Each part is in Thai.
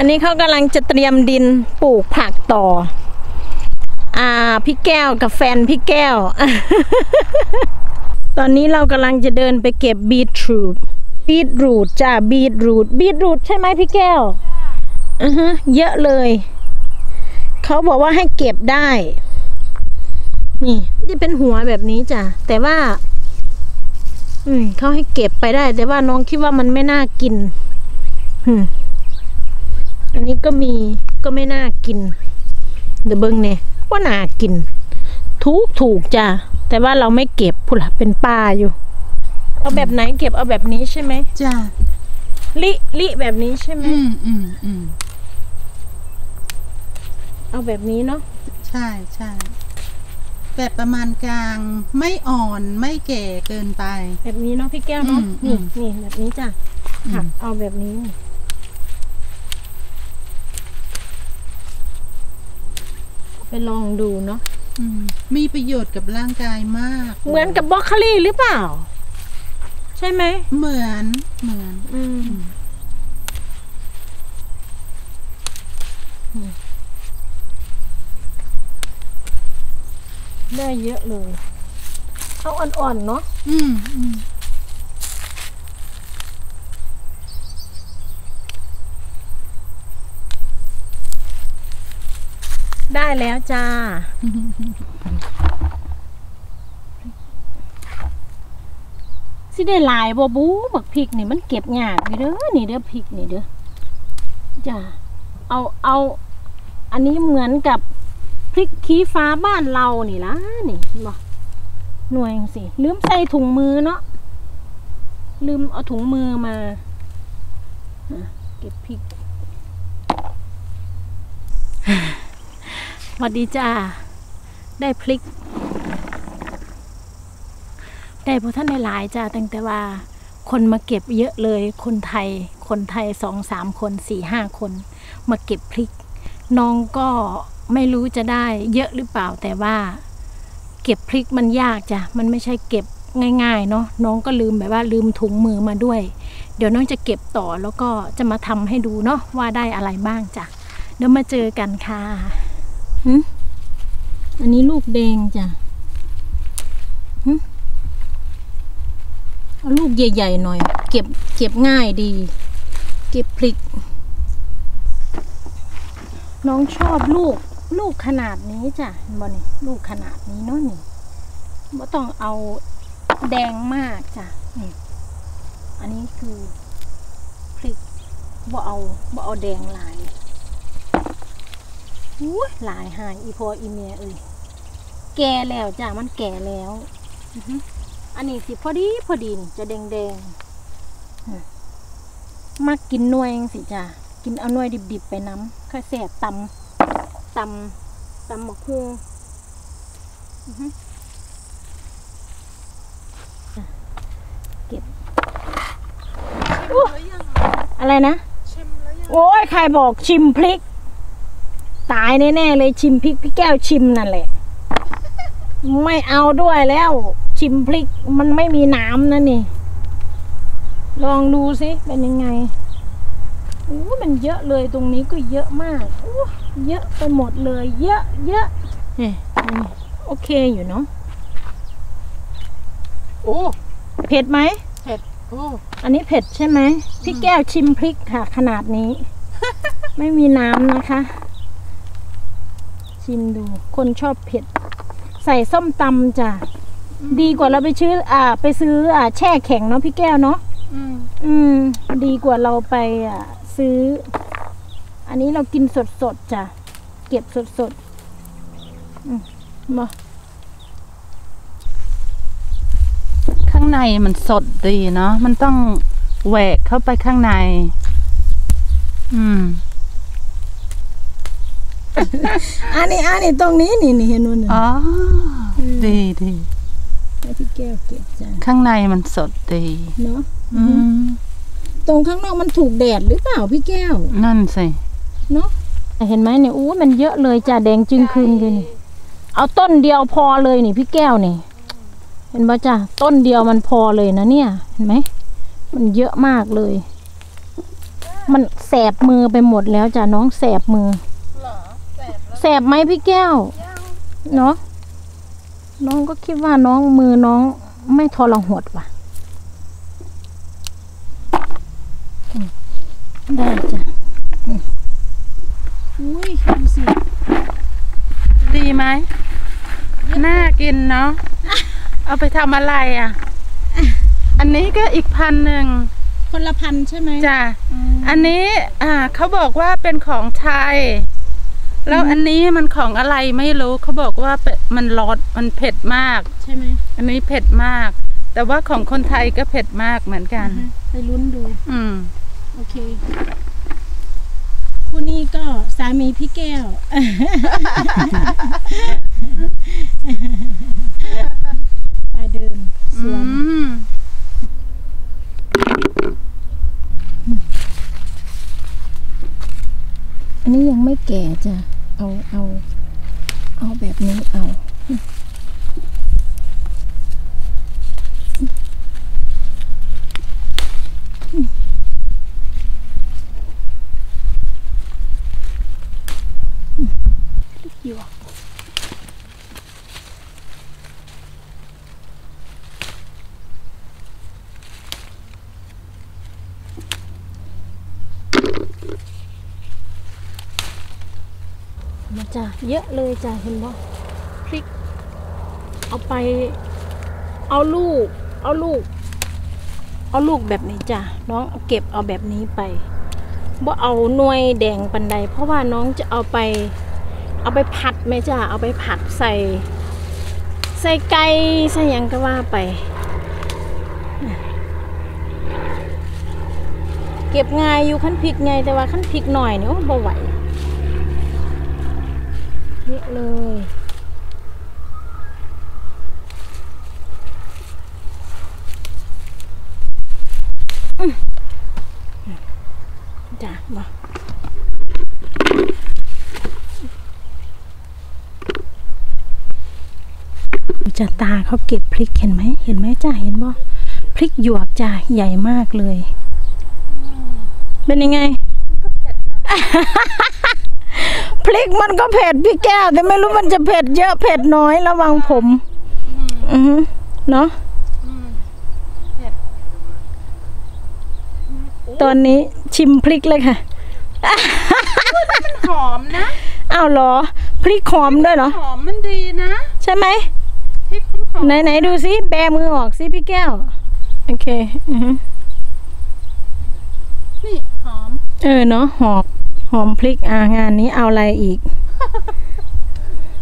อันนี้เขากำลังจะเตรียมดินปลูกผักต่อ อ่าพี่แก้วกับแฟนพี่แก้ว ตอนนี้เรากำลังจะเดินไปเก็บบีทรูทบีทรูทจ้าบีทรูทบีทรูทใช่ไหมพี่แก้วอือฮะเยอะเลย เขาบอกว่าให้เก็บได้ นี่จะเป็นหัวแบบนี้จ้ะแต่ว่า อืมเขาให้เก็บไปได้ แต่ว่าน้องคิดว่ามันไม่น่ากิน อืม อันนี้ก็มีก็ไม่น่ากิน เดี๋ยวเบิ้งเนี่ยว่าน่ากิน ถูกถูกจ้ะแต่ว่าเราไม่เก็บพูดละเป็นป้าอยู่ เอาแบบไหนเก็บเอาแบบนี้ใช่ไหมจ้าลิลิแบบนี้ใช่ไหมอืมอืมอืมเอาแบบนี้เนาะใช่ใช่แบบประมาณกลางไม่อ่อนไม่แก่เกินไป แบบนี้เนาะพี่แก้วเนาะอืมอืนี่ม นี่แบบนี้จ้ะอืมค่ะ เอาแบบนี้นี่ ไปลองดูเนาะอืมมีประโยชน์กับร่างกายมากเหมือนกับบรอกโคลีหรือเปล่า ใช่ไหมเหมือนเหมือน อืมได้เยอะเลย เอาอ่อนๆเนาะอืมอืม ได้แล้วจ้า สิได้หลายบ่บูบักพริกนี่มันเก็บยากนี่เด้อนี่เด้อพริกนี่เด้อจ้าเอาเอาอันนี้เหมือนกับพริกขี้ฟ้าบ้านเรานี่ล่ะนี่บ่หน่วยสิลืมใส่ถุงมือเนาะลืมเอาถุงมือมาเก็บพริก วัสดีจ้า ได้พริก ได้พระท่านหลายจ้าตั้งแต่ว่า คนมาเก็บเยอะเลย คนไทย คนไทยสองสามคนสี่ห้าคน มาเก็บพริก น้องก็ไม่รู้จะได้เยอะหรือเปล่าแต่ว่า เก็บพริกมันยากจ้ะ มันไม่ใช่เก็บง่ายๆเนาะน้องก็ลืมแบบว่าลืมถุงมือมาด้วย เดี๋ยวน้องจะเก็บต่อแล้วก็จะมาทำให้ดูเนาะว่าได้อะไรบ้างจ้ะเดี๋ยวมาเจอกันค่ะ อันนี้ลูกแดงจ้ะเอาลูกใหญ่ๆหน่อย เก็บเก็บง่ายดี เก็บพริก น้องชอบลูก ลูกขนาดนี้จ้ะบ่นี่ลูกขนาดนี้เนาะนี่ไม่ต้องเอาแดงมากจ้ะนี่อันนี้คือพริกบ่เอาบ่เอาแดงหลาย อุ้ยหลายหายอีพออีเมียเอ้ยแก่แล้วจ้ะมันแก่แล้วอือฮึอันนี้สิพอดีพอดีนี่จะแดงแดงๆอืมมักกินหน่วยจังสิจ้ะกินเอาหน่วยดิบๆไปน้ำค่อยแสบตำตำตำหมกฮูอือฮึอะเก็บอุ๊ยอะไรนะ โอ้ยใครบอกชิมพริก ตายแน่ๆเลยชิมพริกพี่แก้วชิมนั่นแหละ ไม่เอาด้วยแล้ว ชิมพริกมันไม่มีน้ำนะนี่ ลองดูสิเป็นยังไงอู้มันเยอะเลยตรงนี้ก็เยอะมากอู้เยอะไปหมดเลย เยอะเยอะเฮ้ยนี่โอเคอยู่เนาะโอ้เผ็ดไหมเผ็ดโอ้อันนี้เผ็ดใช่ไหมพี่แก้วชิมพริกค่ะ ขนาดนี้ ไม่มีน้ำนะคะ ชิมดู คนชอบเผ็ด ใส่ส้มตำจ้ะ ดีกว่าเราไปซื้ออ่า ไปซื้ออ่า แช่แข็งเนาะพี่แก้วเนาะอืมอืม ดีกว่าเราไปอะซื้อ อันนี้เรากินสดสดๆจ้ะ เก็บสดสดๆอืมมาข้างในมันสดดีเนาะมันต้องแหวกเข้าไปข้างใน อืม อันนี้อันนี้ตรงนี้นี่นี่เห็นนู่นน่ะอ๋ออมดีดีให้พี่แก้วเก็บจ้ะข้างในมันสดดีเนาะอืมตรงข้างนอกมันถูกแดดหรือเปล่าพี่แก้ว นั่นสิเนาะเห็นไหมเนี่ยอู้มันเยอะเลยจ้ะแดงจึงคืนเลยนี่เอาต้นเดียวพอเลยนี่พี่แก้วนี่ เห็นปะจ้ะต้นเดียวมันพอเลยนะเนี่ย เห็นไหมมันเยอะมากเลย มันแสบมือไปหมดแล้วจ้ะน้องแสบมือเหรอ แสบแล้วแสบไหมพี่แก้ว เนาะน้องก็คิดว่าน้องมือน้องไม่ทรหดว่ะอืมได้จ้ะอืมอุ้ยดูสิ ดีไหม น่ากินเนาะ เอาไปทำอะไรอะ อันนี้ก็อีกพันหนึ่ง คนละพันใช่ไหมจ้ะ อันนี้อ่าเขาบอกว่าเป็นของไทย แล้วอันนี้มันของอะไรไม่รู้เขาบอกว่าเป็นมันร้อนมันเผ็ดมาก ใช่ไหมอันนี้เผ็ดมาก แต่ว่าของคนไทยก็เผ็ดมากเหมือนกัน ไปลุ้นดู อืม โอเคคู่นี้ก็สามีพี่แก้วไปเดินสวนอืมอันนี้ยังไม่แก่จ้ะ เอา เอา เอาแบบนี้เอา อยู่มา จ้ะเยอะเลยจ้ะเห็นบ่พริก เอาไป เอาลูก เอาลูก เอาลูกแบบนี้จ้ะน้องเอาเก็บเอาแบบนี้ไปบ่เอาหน่วยแดงปันใด เพราะว่าน้องจะเอาไป เอาไปผัดไหมจ้ะเอาไปผัดใส่ ใส่ไก่ใส่ยังก็ว่าไป เก็บง่ายอยู่ขั้นพริกไงแต่ว่าขั้นพริกหน่อยเนี่ยโอ้บ่ไหว เยอะเลยอืมจ้ะบ่จะตาเขาเก็บพริกเห็นไหม เห็นไหมจ้าเห็นบ่พริกหยวกจ้าใหญ่มากเลย เป็นยังไง พริกมันก็เผ็ดพี่แก้ว แต่ไม่รู้มันจะเผ็ดเยอะเผ็ดน้อยระวังผม อือฮึเนาะอืมตอนนี้ชิมพริกเลยค่ะหอมนะอ้าวเหรอ พริกหอมด้วยเหรอหอมมันดีนะ ใช่ไหมพริกมันหอมไหนไหนดูสิแบมือออกสิพี่แก้ว โอเคอือฮึนี่หอม เออเนาะหอม หอมพริกอ่างานนี้เอาอะไรอีก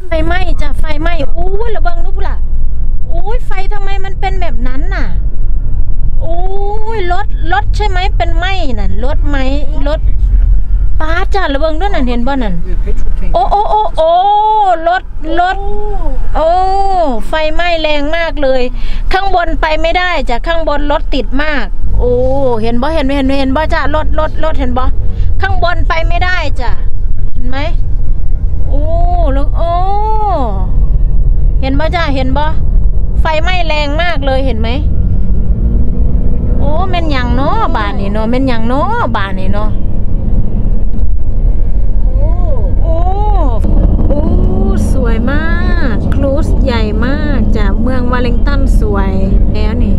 ไฟไหม้จ้ะไฟไหม้อู้ยระเบิงนุบล่ะอู้ยไฟทำไมมันเป็นแบบนั้นน่ะอู้ยรถรถใช่ไหมเป็นไหม้น่ะรถไหมรถป้าจ้ะระเบิงด้วยนั่นเห็นบ่นั่นโอ้โอ้โอ้โอ้รถรถโอ้ไฟไหม้แรงมากเลย ข้างบนไปไม่ได้จ้ะข้างบนรถติดมาก โอ้เห็นบ่เห็นบ่เห็นบ่เห็นบ่จ้ะรถรถรถเห็นบ่ข้างบนไปไม่ได้จ้ะเห็นไหมโอ้แล้วโอ้ จ้ะเห็นบ่ไฟไหม้แรงมากเลยเห็นไหมโอ้แม่นหยังเนาะบ้านนี่เนาะแม่นหยังเนาะบ้านนี่เนาะโอ้โอ้โอ้สวยมากครูสใหญ่มากจากเมืองวาเลงตันสวยแล้วนี่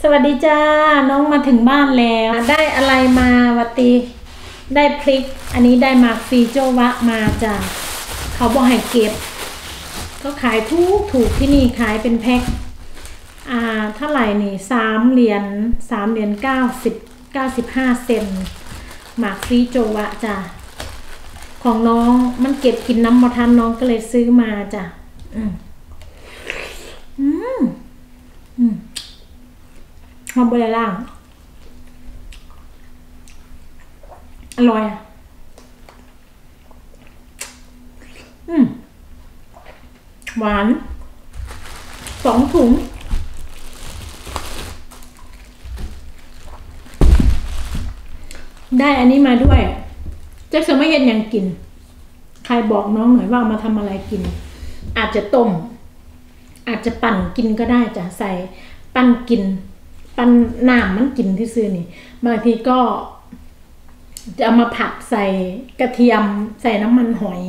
สวัสดีจ้า น้องมาถึงบ้านแล้ว ได้อะไรมาวตี ได้พริก อันนี้ได้มาฟรีโจวะมาจ้ะเขาบอกให้เก็บ ก็ขายถูกถูกที่นี่ขายเป็นแพ็คอ่าเท่าไหร่นี่สามเหรียญสามเหรียญเก้าสิบเก้าสิบห้าเซนหมากฟรีโจวะจ้ะของน้องมันเก็บกินน้ำมาทันน้องก็เลยซื้อมาจ้ะอืมอืมอืมหอมเบลล่าง อร่อยอะ อืม หวาน สองถุง ได้อันนี้มาด้วยเจ๊จะไม่เห็นยังกิน ใครบอกน้องหน่อยว่ามาทำอะไรกิน อาจจะต้ม อาจจะปั่นกินก็ได้จ้ะใส่ ปั่นกิน ปันน้ำมันกินที่ซื้อนี่ บางทีก็ จะเอามาผัดใส่กระเทียมใส่น้ำมันหอย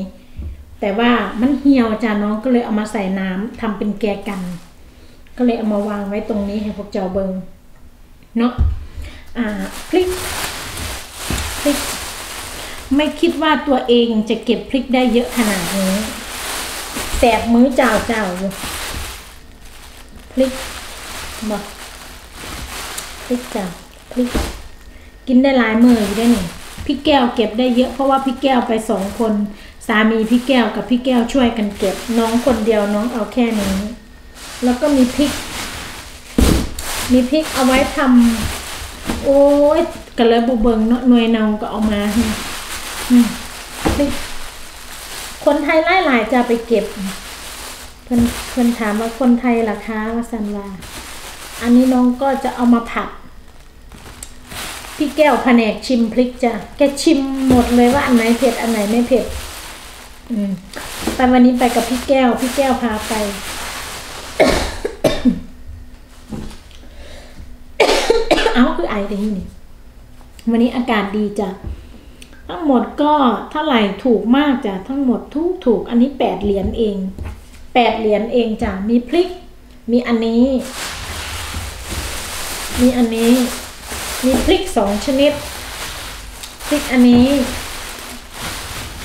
แต่ว่ามันเหี่ยวจ้าน้องก็เลยเอามาใส่น้ำทำเป็นแกกัน ก็เลยเอามาวางไว้ตรงนี้ให้พวกเจ้าเบิงเนาะอ่าพริกพริก ไม่คิดว่าตัวเองจะเก็บพริกได้เยอะขนาดนี้แสบมื้อเจ้าเจ้าอยู่พริกบอกพริกจ้าพริกกินได้หลายมืออยู่ได้หนี่ พี่แก้วเก็บได้เยอะเพราะว่าพี่แก้วไปสองคน สามีพี่แก้วกับพี่แก้วช่วยกันเก็บ น้องคนเดียวน้องเอาแค่นี้ แล้วก็มีพริก มีพริกเอาไว้ทำโอ้ยกะเลยบุเบิงเนาะหน่วยเนาก็เอามาคนไทยไล่หลายๆจะไปเก็บเพิ่อนเพิ่อนถามว่าคนไทยราคาว่าสันว่าอันนี้น้องก็จะเอามาผัด พี่แก้วแผนกชิมพริกจ้ะแกชิมหมดเลยว่าอันไหนเผ็ดอันไหนไม่เผ็ด อืมไปวันนี้ไปกับพี่แก้ว พี่แก้วพาไป เอาคือไอแต่ที่นี่วันนี้อากาศดีจ้ะทั้งหมดก็เท่าไหร่ถูกมากจ้ะทั้งหมดทุกถูก อันนี้แปดเหรียญเองแปดเหรียญเองจ้ะมีพริก มีอันนี้ มีอันนี้ มีพริกสองชนิด พริกอันนี้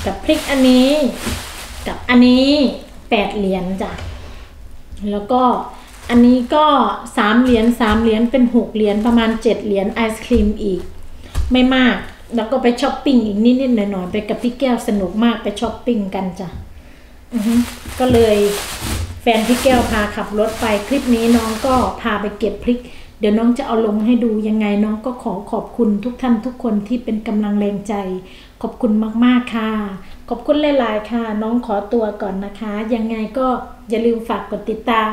กับพริกอันนี้ กับอันนี้แปดเหรียญจ้ะ แล้วก็อันนี้ก็สามเหรียญสามเหรียญเป็นหกเหรียญประมาณเจ็ดเหรียญไอศครีมอีก ไม่มากแล้วก็ไปช้อปปิ้งอีกนิดๆหน่อยๆไปกับพี่แก้วสนุกมากไปช้อปปิ้งกันจ้ะอือฮึก็เลยแฟนพี่แก้วพาขับรถไปคลิปนี้น้องก็พาไปเก็บพริก เดี๋ยวน้องจะเอาลงให้ดูยังไงน้องก็ขอขอบคุณทุกท่านทุกคนที่เป็นกำลังแรงใจ ขอบคุณมากๆค่ะ ขอบคุณหลายๆค่ะ น้องขอตัวก่อนนะคะ ยังไงก็อย่าลืมฝากกดติดตาม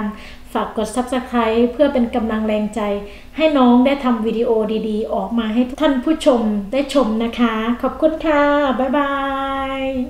ฝากกด subscribe เพื่อเป็นกำลังแรงใจ ให้น้องได้ทำวิดีโอดีๆ ออกมาให้ท่านผู้ชมได้ชมนะคะ ขอบคุณค่ะ บ๊ายบาย